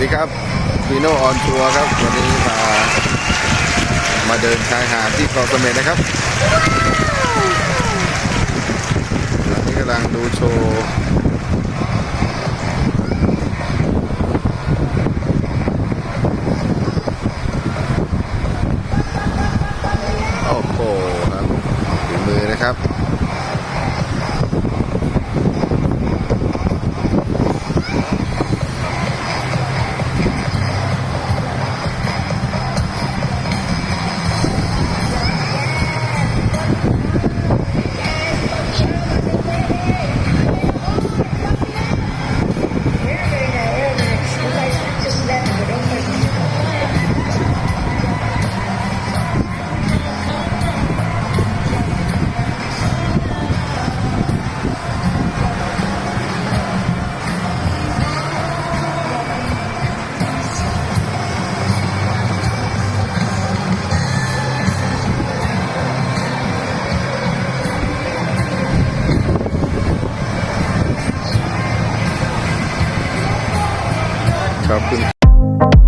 ดีครับพีโน่ออนทัวร์ครับ วันนี้มา มาเดินชายหาดที่เกาะเสม็ดนะครับตอนนี้กำลังดูโชว์โอ้โหครับฝีมือนะครับ shopping.